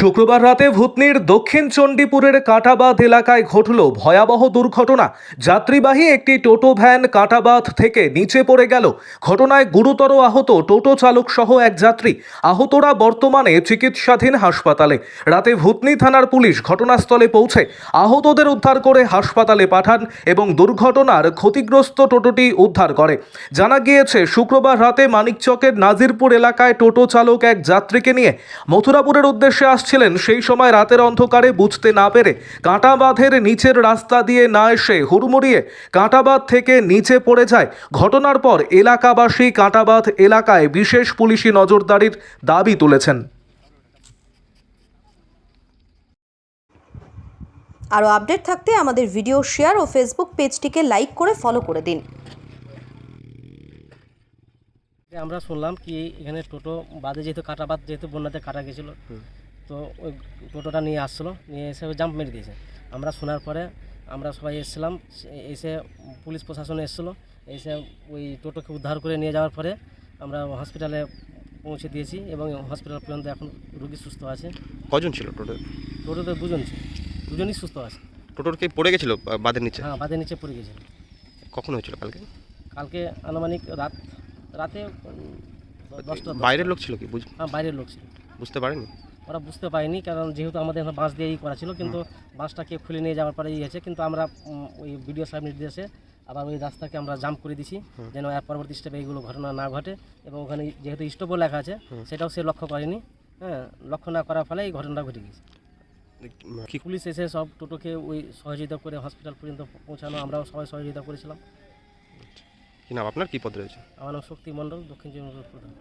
শুক্রবার রাতে ভূতনির দক্ষিণ চণ্ডীপুরের কাঁটাবাঁধ এলাকায় ঘটল ভয়াবহ দুর্ঘটনা। যাত্রীবাহী একটি টোটো ভ্যান কাঁটাবাঁধ থেকে নিচে পড়ে গেল। ঘটনায় গুরুতর আহত টোটো চালক সহ এক যাত্রী। আহতরা বর্তমানে চিকিৎসাধীন হাসপাতালে। রাতে ভূতনি থানার পুলিশ ঘটনাস্থলে পৌঁছে আহতদের উদ্ধার করে হাসপাতালে পাঠান এবং দুর্ঘটনার ক্ষতিগ্রস্ত টোটোটি উদ্ধার করে। জানা গিয়েছে, শুক্রবার রাতে মানিকচকের নাজিরপুর এলাকায় টোটো চালক এক যাত্রীকে নিয়ে মথুরাপুরের উদ্দেশ্যে আসছিলেন সেই সময় রাতের অন্ধকারে বুঝতে না পেরে কাঁটাবাঁধের নিচের রাস্তা দিয়ে না এসে হুড়মুড়িয়ে কাঁটাবাঁধ থেকে নিচে পড়ে যায়। ঘটনার পর এলাকাবাসী কাঁটাবাঁধ এলাকায় বিশেষ পুলিশি নজরদারির দাবি তুলেছেন। আরও আপডেট থাকতে আমাদের ভিডিও শেয়ার ও ফেসবুক পেজটিকে লাইক করে ফলো করে দিন। আমরা শুনলাম কি এখানে টোটো বাদে যেহেতু কাটা বাদ যেহেতু বন্যাতে কাটা গেছিল। তো ওই টোটোটা নিয়ে আসছিল নিয়ে এসে ওই জাম্প মেরে দিয়েছে। আমরা শোনার পরে আমরা সবাই এসেছিলাম এসে পুলিশ প্রশাসন এসেছিল এসে ওই টোটোকে উদ্ধার করে নিয়ে যাওয়ার পরে আমরা হসপিটালে পৌঁছে দিয়েছি এবং হসপিটাল পর্যন্ত এখন রুগী সুস্থ আছে। কজন ছিল টোটো টোটোতে দুজন ছিল দুজনই সুস্থ আছে। টোটোর কি পড়ে গেছিল বাঁধের নিচে? হ্যাঁ বাদের নিচে পড়ে গেছিল। কখন হয়েছিল কালকে? কালকে আনুমানিক রাত রাতে দশটা বাইরের লোক ছিল কি? বুঝ- হ্যাঁ বাইরের লোক ছিল। বুঝতে পারেনি ওরা বুঝতে পারিনি কারণ যেহেতু আমাদের এখানে বাঁশ দিয়েই করা ছিল কিন্তু বাঁশটা কে খুলে নিয়ে যাওয়ার পরে ইয়ে হয়েছে কিন্তু আমরা ওই ভিডিও সাহেব নির্দেশে আবার ওই রাস্তাকে আমরা জাম্প করে দিছি যেন এর পরবর্তী স্টেপে এইগুলো ঘটনা না ঘটে। এবং ওখানে যেহেতু স্টপও লেখা আছে সেটাও সে লক্ষ্য করেনি। হ্যাঁ লক্ষ্য না করার ফলে এই ঘটনাটা ঘটে গেছে। পুলিশ এসে সব টোটোকে ওই সহযোগিতা করে হসপিটাল পর্যন্ত পৌঁছানো আমরাও সবাই সহযোগিতা করেছিলাম। কি নাম আপনার? কি পদ রয়েছে? আমার নাম শক্তি মণ্ডল দক্ষিণ চব্বিশ প্রধান